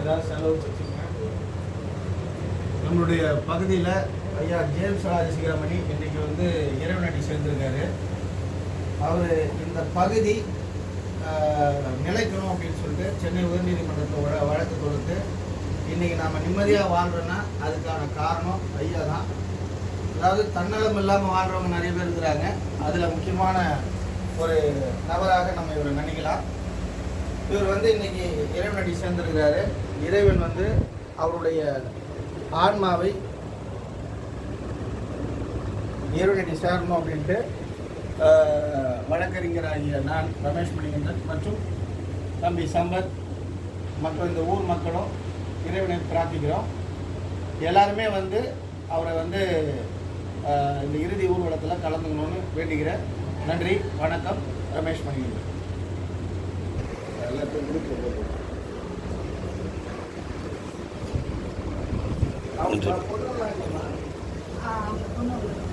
ஏதாவது செலவு வச்சுங்க. நம்மளுடைய பகுதியில் ஐயா ஜேம்ஸ் ராஜசிகரமணி இன்னைக்கு வந்து இறைவனடி சேர்ந்திருக்காரு. அவர் இந்த பகுதி ஆஹ், நிலைக்கணும் அப்படின்னு சொல்லிட்டு சென்னை உயர்நீதிமன்றத்தில் வழ வழக்கு கொடுத்து இன்னைக்கு நாம் நிம்மதியாக வாழ்கிறோன்னா அதுக்கான காரணம் ஐயா தான். அதாவது தன்னலம் இல்லாமல் வாழ்கிறவங்க நிறைய பேர் இருக்கிறாங்க. அதில் முக்கியமான ஒரு நபராக நம்ம இவரை நினைக்கலாம். இவர் வந்து இன்னைக்கு இறைவனடி சேர்ந்திருக்கிறாரு. இறைவன் வந்து அவருடைய ஆன்மாவை இறைவனடி சேரணும் அப்படின்ட்டு வழக்கறிஞராகிய நான் ரமேஷ் மணிகண்டன் மற்றும் தம்பி சம்பத் மற்றும் இந்த ஊர் மக்களும் இறைவனை பிரார்த்திக்கிறோம். எல்லாருமே வந்து அவரை வந்து இந்த இறுதி ஊர்வலத்தில் கலந்துக்கணும்னு வேண்டிக்கிறேன் நன்றி வணக்கம் ரமேஷ் மணிகண்டன். Thank you.